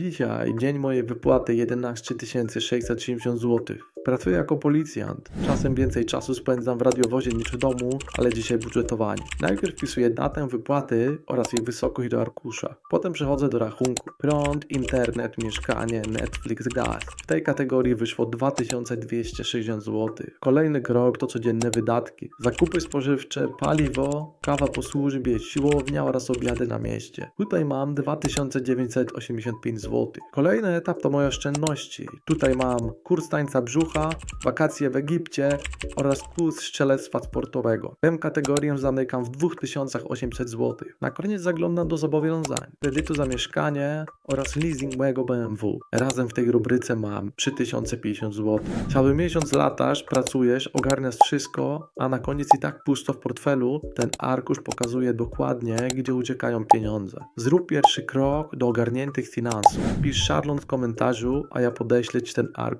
Dzisiaj dzień mojej wypłaty 11 670 zł. Pracuję jako policjant. Czasem więcej czasu spędzam w radiowozie niż w domu, ale dzisiaj budżetowanie. Najpierw wpisuję datę wypłaty oraz jej wysokość do arkusza. Potem przechodzę do rachunku. Prąd, internet, mieszkanie, Netflix, gaz. W tej kategorii wyszło 2260 zł. Kolejny krok to codzienne wydatki. Zakupy spożywcze, paliwo, kawa po służbie, siłownia oraz obiady na mieście. Tutaj mam 2985 zł. Kolejny etap to moje oszczędności. Tutaj mam kurs tańca brzucha, wakacje w Egipcie oraz kurs strzelectwa sportowego. Tę kategorię zamykam w 2800 zł. Na koniec zaglądam do zobowiązań. Kredytu za mieszkanie oraz leasing mojego BMW. Razem w tej rubryce mam 3050 zł. Cały miesiąc latasz, pracujesz, ogarniasz wszystko, a na koniec i tak pusto w portfelu. Ten arkusz pokazuje dokładnie, gdzie uciekają pieniądze. Zrób pierwszy krok do ogarniętych finansów. Pisz szablon w komentarzu, a ja podeślę Ci ten arkusz.